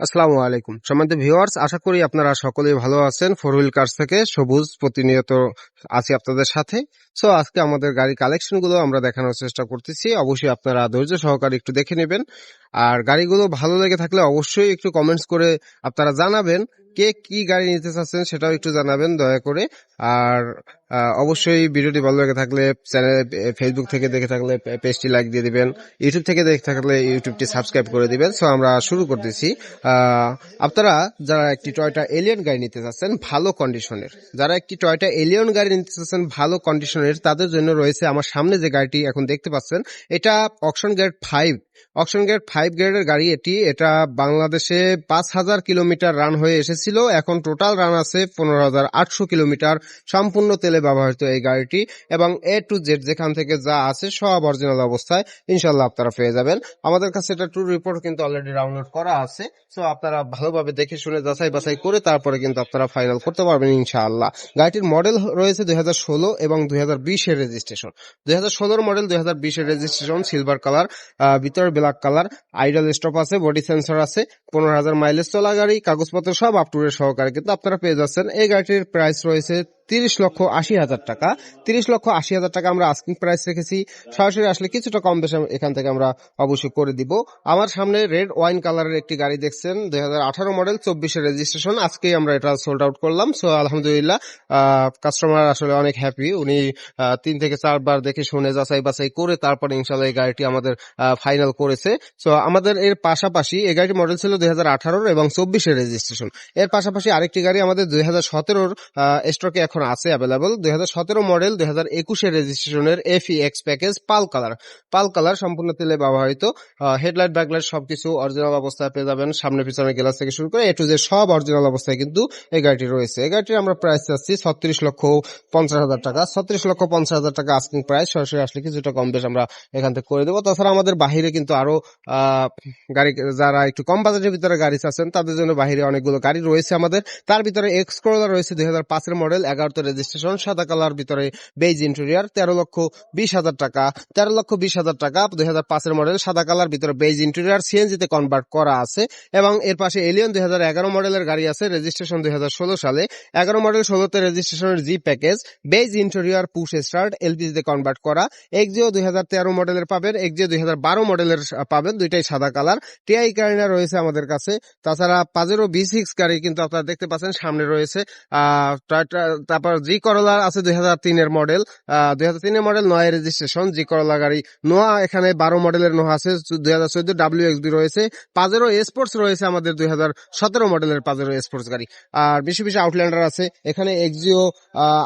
আসসালামু আলাইকুম। সম্মানিত ভিউয়ার্স, আশা করি আপনারা সকলেই ভালো আছেন। ফোর হুইল কার্স থেকে সবুজ প্রতিনিয়ত আছি আপনাদের সাথে। সো আজকে আমাদের গাড়ি কালেকশনগুলো আমরা দেখানোর চেষ্টা করতেছি। অবশ্যই আপনারা ধৈর্য সহকারে একটু দেখে নেবেন। আর গাড়িগুলো ভালো লেগে থাকলে অবশ্যই একটু কমেন্টস করে আপনারা জানাবেন কে কি গাড়ি নিতে চাচ্ছেন সেটাও একটু জানাবেন, দয়া করে। আর অবশ্যই ভিডিওটি ভালো লেগে থাকলে চ্যানেল ফেসবুক থেকে দেখে থাকলে পেজটি লাইক দিয়ে দিবেন ইউটিউব থেকে দেখে থাকলে ইউটিউবটি সাবস্ক্রাইব করে দিবেন। সো আমরা শুরু করতেছি। আপনারা যারা একটি টয়টা এলিয়ন গাড়ি নিতে চাচ্ছেন, ভালো কন্ডিশনের যারা একটি টয়টা এলিয়ন গাড়ি নিতে চাচ্ছেন, ভালো কন্ডিশনের তাদের জন্য রয়েছে আমার সামনে যে গাড়িটি এখন দেখতে পাচ্ছেন, এটা auction grade five auction grade five গ্রেডের গাড়ি এটি, এটা বাংলাদেশে পাঁচ হাজার কিলোমিটার রান হয়ে এসেছিল। এখন টোটাল রান আছে পনেরো হাজার আটশো কিলোমিটার সম্পূর্ণ তেলে ব্যবহৃত এই গাড়িটি এবং এ টু জেড যেখান থেকে যা আছে সব অরিজিনাল অবস্থায় ইনশাল্লাহ আপনারা পেয়ে যাবেন। আমাদের কাছে এটা ট্যুর রিপোর্ট কিন্তু অলরেডি ডাউনলোড করা আছে। সো আপনারা ভালোভাবে দেখে শুনে যাচাই বাছাই করে তারপরে কিন্তু আপনারা ফাইনাল করতে পারবেন ইনশাআল্লাহ। গাড়িটির মডেল রয়েছে দুই হাজার ষোলো এবং দুই হাজার বিশ এর রেজিস্ট্রেশন দুই হাজার ষোলোর মডেল দুই হাজার বিশের রেজিস্ট্রেশন সিলভার কালার ভিতরে ব্ল্যাক কালার, আইডল স্টপ আছে, বডি সেন্সর আছে, পনেরো হাজার মাইলেজ চলা গাড়ি, কাগজপত্র সব আপ সহকারে কিন্তু আপনারা পেয়ে যাচ্ছেন। এই গাড়িটির প্রাইস রয়েছে তিরিশ লক্ষ আশি হাজার টাকা। তিরিশ লক্ষ আশি হাজার টাকা আমরা আস্কিং প্রাইস রেখেছি। সরাসরি আসলে কিছুটা কম বেশি এখান থেকে আমরা অবশ্যই করে দিব। আমার সামনে রেড ওয়াইন কালারের একটি গাড়ি দেখছেন, দুই হাজার আঠারো মডেল চব্বিশের রেজিস্ট্রেশন আজকেই আমরা এটা সোল্ড আউট করলাম। সো আলহামদুলিল্লাহ কাস্টমার আসলে অনেক হ্যাপি উনি তিন থেকে চারবার দেখে শুনে যাচাই বাছাই করে তারপরে ইনশাল্লাহ এই গাড়িটি আমাদের ফাইনাল করেছে। সো আমাদের এর পাশাপাশি এই গাড়িটি মডেল ছিল দুই এবং চব্বিশের রেজিস্ট্রেশন এর পাশাপাশি আরেকটি গাড়ি আমাদের দুই হাজার স্টকে এখন আছে অ্যাভেলেবল দুই হাজার সতেরো মডেল দুই হাজার একুশের রেজিস্ট্রেশনের F X package pearl colour pearl colour সম্পূর্ণ তেলে ব্যবহৃত হেডলাইট ব্যাকলাইট সবকিছু অরিজিনাল অবস্থায় পেয়ে যাবেন। সামনে পিছনে গ্লাস থেকে শুরু করে এ টু যে সব অরিজিনাল অবস্থায় কিন্তু এই গাড়িটি রয়েছে। এই গাড়িটির আমরা প্রাইস চাচ্ছি ছত্রিশ লক্ষ পঞ্চাশ হাজার টাকা। ছত্রিশ লক্ষ পঞ্চাশ হাজার টাকা আস্কিং প্রাইস সরাসরি আসলে কিছুটা কম বেশ আমরা এখান থেকে করে দেবো। তাছাড়া আমাদের বাহিরে কিন্তু আরও গাড়ি, যারা একটু কম বাজেটের ভিতরে গাড়ি চাচ্ছেন, তাদের জন্য বাহিরে অনেকগুলো গাড়ি রয়েছে আমাদের। তার ভিতরে এক্সকোলা রয়েছে দুই হাজার পাঁচের মডেল এগারোতে রেজিস্ট্রেশন সাদা কালার ভিতরে বেজ ইন্টেরিয়ার তেরো লক্ষ বিশ হাজার টাকা। তেরো লক্ষ বিশ হাজার টাকা, দুই হাজার পাঁচের মডেল সাদা কালার ভিতরে বেজ ইন্টেরিয়ার সিএনজিতে কনভার্ট করা আছে। এবং এর পাশে এলিয়ন দুই হাজার এগারো মডেলের গাড়ি আছে রেজিস্ট্রেশন দুই হাজার ষোলো সালে। এগারো মডেল ষোলোতে রেজিস্ট্রেশনের G package beige interior push start এলপিজিতে convert করা। এক্সিও দুই হাজার তেরো মডেলের পাবেন এক্সিও দুই হাজার বারো মডেলের পাবেন, দুইটাই সাদা কালার। টিআই কারিনা রয়েছে আমাদের কাছে। তাছাড়া পাজেরো বি সিক্স গাড়ি কিন্তু আপনারা দেখতে পাচ্ছেন, সামনে রয়েছে। তারপর জি করলা আছে দুই হাজার তিনের মডেল দুই হাজার তিনের মডেল নয় রেজিস্ট্রেশন জি করলা গাড়ি নোয়া, এখানে বারো মডেলের নোয়া আছে দুই হাজার চোদ্দ ডাব্লিউ এক্সবি রয়েছে পাজেরো স্পোর্টস রয়েছে আমাদের দুই হাজার সতেরো মডেলের পাজেরো স্পোর্টস গাড়ি। আর বেশি বেশি আউটল্যান্ডার আছে, এখানে এক্সিও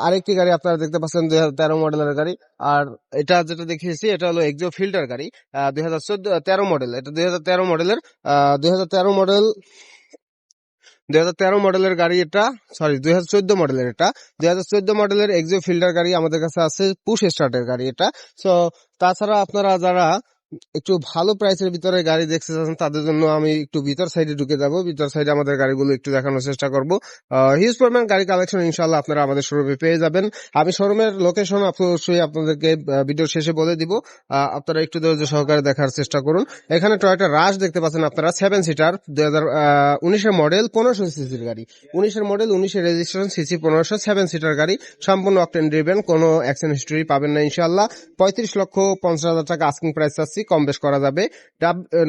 আরেকটি গাড়ি আপনারা দেখতে পাচ্ছেন দুই হাজার তেরো মডেলের গাড়ি। আর এটা যেটা দেখিয়েছি, এটা হলো এক্সিও ফিল্টার গাড়ি দুই হাজার চোদ্দ, তেরো মডেল এটা দুই হাজার তেরো মডেলের দুই হাজার তেরো মডেল দুই হাজার তেরো মডেলের গাড়ি এটা সরি দুই হাজার চোদ্দ মডেলের এটা। দুই হাজার চোদ্দ মডেলের এক্সো ফিল্ডার গাড়ি আমাদের কাছে আছে পুশ স্টার্টের গাড়ি এটা। সো তাছাড়া আপনারা যারা একটু ভালো প্রাইসের ভিতরে গাড়ি দেখতে চাচ্ছেন, তাদের জন্য আমি একটু ভিতর সাইডে ঢুকে যাব। ভিতর সাইডে আমাদের গাড়িগুলো একটু দেখানোর চেষ্টা করব। হিউজ পরিমাণ গাড়ি কালেকশন ইনশাল্লাহ আপনারা আমাদের শোরুমে পেয়ে যাবেন। আমি শোরুমের লোকেশন অবশ্যই আপনাদেরকে ভিডিও শেষে বলে দিব। আপনারা একটু ধৈর্য সহকারে দেখার চেষ্টা করুন। এখানে টয়টা রাশ দেখতে পাচ্ছেন আপনারা সেভেন সিটার দুই হাজার মডেল পনেরোশো সিসির গাড়ি। উনিশের মডেল উনিশের রেজিস্ট্রেশন সিসি পনেরোশো সেভেন সিটার গাড়ি। সম্পূর্ণ অকটেন ড্রিভেন কোনো অ্যাক্সিডেন্ট হিস্টরি পাবেন না ইনশাল্লাহ পঁয়ত্রিশ লক্ষ পঞ্চাশ হাজার টাকা আস্কিং প্রাইস চাচ্ছি। কম বেশ করা যাবে।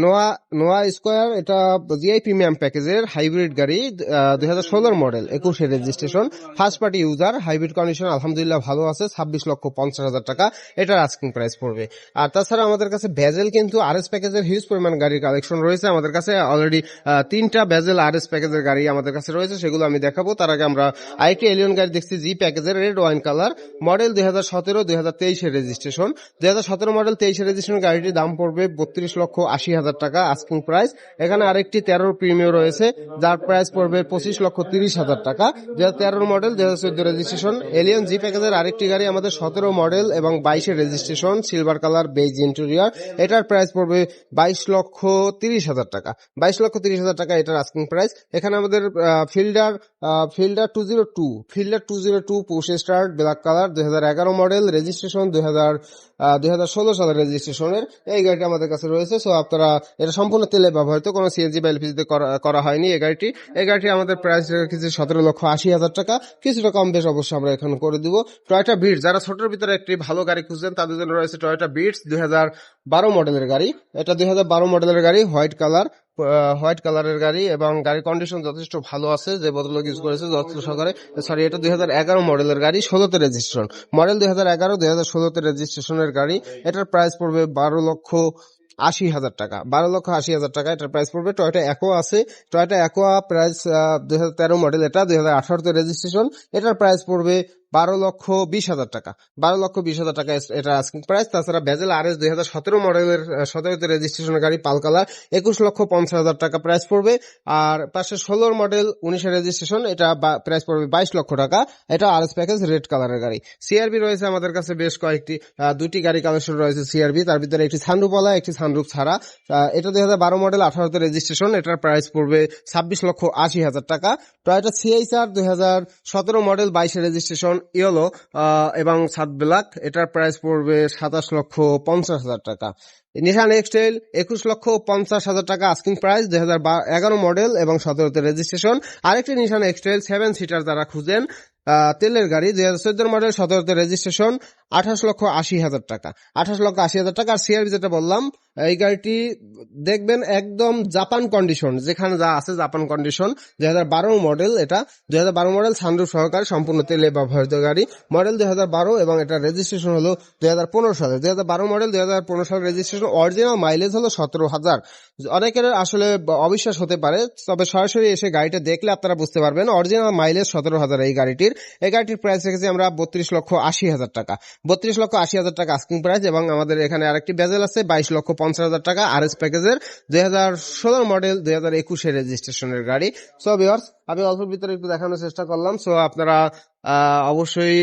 নোয়া নোয়া স্কোয়ার, এটা জিআই প্রিমিয়াম প্যাকেজের হাইব্রিড গাড়ি দুই হাজার ষোলোর মডেল, একুশে registration first party user hybrid condition আলহামদুলিল্লাহ ভালো আছে, ছাব্বিশ লক্ষ পঞ্চাশ হাজার টাকা, এটার আস্কিং প্রাইস পড়বে। আর তাছাড়া আমাদের কাছে ভেজেল কিন্তু আর এস প্যাকেজের হিউজ পরিমাণ গাড়ির কালেকশন রয়েছে, আমাদের কাছে অলরেডি তিনটা ভেজেল আর এস প্যাকেজের গাড়ি আমাদের কাছে রয়েছে, সেগুলো আমি দেখাবো। তার আগে আমরা আরেকটি এলিয়ন গাড়ি দেখছি জি প্যাকেজের রেড ওয়াইন কালার মডেল দুই হাজার সতেরো, দুই হাজার তেইশের রেজিস্ট্রেশন। দুই হাজার সতেরো মডেল তেইশের রেজিস্ট্রেশন গাড়িটির দাম পড়বে বত্রিশ লক্ষ আশি হাজার টাকা আস্কিং প্রাইস এখানে আরেকটি তেরোর প্রিমিয়াম রয়েছে, যার প্রাইস পড়বে পঁচিশ লক্ষ তিরিশ হাজার টাকা। দুই হাজার তেরোর মডেল দুই হাজার চোদ্দ রেজিস্ট্রেশন এলিয়ন জি প্যাকেজের আরেকটি গাড়ি আমাদের সতেরো মডেল এবং বাইশের registration silver colour beige interior এটার প্রাইস পড়বে বাইশ লক্ষ তিরিশ হাজার টাকা। বাইশ লক্ষ তিরিশ হাজার টাকা এটার আস্কিং প্রাইস এখানে আমাদের Fielder Fielder two zero two Fielder two zero two push start black colour দুই হাজার এগারো মডেল রেজিস্ট্রেশন দুই হাজার দুই হাজার ষোলো সালের রেজিস্ট্রেশনের এই গাড়িটি আমাদের কাছে রয়েছে সো আপনারা এটা সম্পূর্ণ তেলে ব্যবহৃত, কোনো সিএনজি বা এলপিজিতে করা হয়নি এই গাড়িটি। এই গাড়িটি আমাদের প্রাইস রেখেছি সতেরো লক্ষ আশি হাজার টাকা। কিছুটা কম বেশ অবশ্যই আমরা এখানে করে দিব। টয়টা বিটস যারা ছোটোর ভিতরে একটি ভালো গাড়ি খুঁজছেন, তাদের জন্য রয়েছে টয়টা বিটস দুই হাজার বারো মডেলের গাড়ি। এটা দুই হাজার বারো মডেলের গাড়ি হোয়াইট কালার হোয়াইট কালারের গাড়ি এবং গাড়ির কন্ডিশন যথেষ্ট ভালো আছে, যে বদল ইউজ করেছে যথেষ্ট সহকারে। সরি এটা দুই হাজার এগারো মডেলের গাড়ি, ষোলোতে রেজিস্ট্রেশন মডেল দুই হাজার এগারো, দুই হাজার ষোলোতে রেজিস্ট্রেশনের গাড়ি। এটার প্রাইস পড়বে বারো লক্ষ আশি হাজার টাকা। বারো লক্ষ আশি হাজার টাকা এটার প্রাইস পড়বে। টয়টা একো আছে। টয়টা একোয়া প্রাইস দুই হাজার তেরো মডেল এটা, দুই হাজার আঠারোতে রেজিস্ট্রেশন এটার প্রাইস পড়বে বারো লক্ষ বিশ হাজার টাকা। বারো লক্ষ বিশ হাজার টাকা এটা আস্কিং প্রাইস তাছাড়া বেজেল আর এস দুই হাজার সতেরো মডেলের সতেরোতে রেজিস্ট্রেশনের গাড়ি পাল কালার একুশ লক্ষ পঞ্চাশ হাজার টাকা প্রাইস পড়বে। আর পাশে ষোলোর মডেল উনিশের রেজিস্ট্রেশন এটা প্রাইস পড়বে বাইশ লক্ষ টাকা। এটা আর এস প্যাকেজ রেড কালারের গাড়ি। সিআরবি রয়েছে আমাদের কাছে বেশ কয়েকটি দুটি গাড়ি কালেকশন রয়েছে সিআরবি তার ভিতরে একটি সানরুপওয়ালা একটি সানরুপ ছাড়া। এটা দুই হাজার বারো মডেল আঠারোতে রেজিস্ট্রেশন এটার প্রাইস পড়বে ছাব্বিশ লক্ষ আশি হাজার টাকা। টয়টা সিএইচআর দুই হাজার সতেরো মডেল বাইশে রেজিস্ট্রেশন ইয়েলো এবং সাত ব্ল্যাক, এটার প্রাইস পড়বে সাতাশ লক্ষ পঞ্চাশ হাজার টাকা। নিশান এক্সটেল একুশ লক্ষ পঞ্চাশ হাজার টাকা আস্কিং প্রাইস দুই হাজার এগারো মডেল এবং সতেরোতে রেজিস্ট্রেশন আরেকটি নিশান এক্সটেল সেভেন সিটার যারা খুঁজেন তেলের গাড়ি, দুই হাজার চোদ্দ মডেল সতেরোতে রেজিস্ট্রেশন আঠাশ লক্ষ আশি হাজার টাকা। আঠাশ লক্ষ আশি হাজার টাকা। আর সিআরবি যেটা বললাম এই গাড়িটি দেখবেন একদম জাপান কন্ডিশন যেখানে যা আছে জাপান কন্ডিশন দুই হাজার বারো মডেল এটা। দুই হাজার বারো মডেল সানরুফ সহকারে সম্পূর্ণ তেলে ব্যবহৃত গাড়ি। মডেল দুই হাজার বারো এবং এটা রেজিস্ট্রেশন হলো দুই হাজার পনেরো সালে। দুই হাজার বারো মডেল দুই হাজার পনেরো সালে রেজিস্ট্রেশন অরিজিনাল মাইলেজ হলো সতেরো হাজার। অনেকের আসলে অবিশ্বাস হতে পারে, তবে সরাসরি এসে গাড়িটা দেখলে আপনারা বুঝতে পারবেন অরিজিনাল মাইলেজ সতেরো হাজার এই গাড়িটির। এই গাড়িটির প্রাইস রেখেছি আমরা বত্রিশ লক্ষ আশি হাজার টাকা। বত্রিশ লক্ষ আশি হাজার টাকা আস্কিং প্রাইস এবং আমাদের এখানে আরেকটি বেজেল আছে, বাইশ লক্ষ পঞ্চাশ হাজার টাকা আর এস প্যাকেজের দুই হাজার ষোলো মডেল দুই হাজার একুশের রেজিস্ট্রেশনের গাড়ি। সো ভিওর্স আমি অল্প ভিতরে একটু দেখানোর চেষ্টা করলাম। সো আপনারা অবশ্যই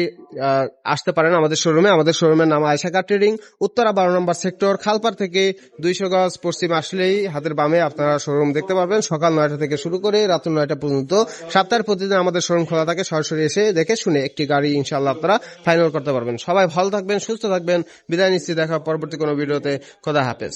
আসতে পারেন আমাদের শোরুমে আমাদের শোরুমের নাম আয়সা কার ট্রেডিং উত্তরা বারো নম্বর সেক্টর খালপার থেকে দুইশো গজ পশ্চিম আসলেই হাতের বামে আপনারা শোরুম দেখতে পারবেন। সকাল নয়টা থেকে শুরু করে রাত নয়টা পর্যন্ত। সপ্তাহের প্রতিদিন আমাদের শোরুম খোলা থাকে। সরাসরি এসে দেখে শুনে একটি গাড়ি ইনশাল্লাহ আপনারা ফাইনাল করতে পারবেন। সবাই ভালো থাকবেন, সুস্থ থাকবেন। বিদায় নিচ্ছি। দেখা পরবর্তী কোনো ভিডিওতে। খোদা হাফেজ।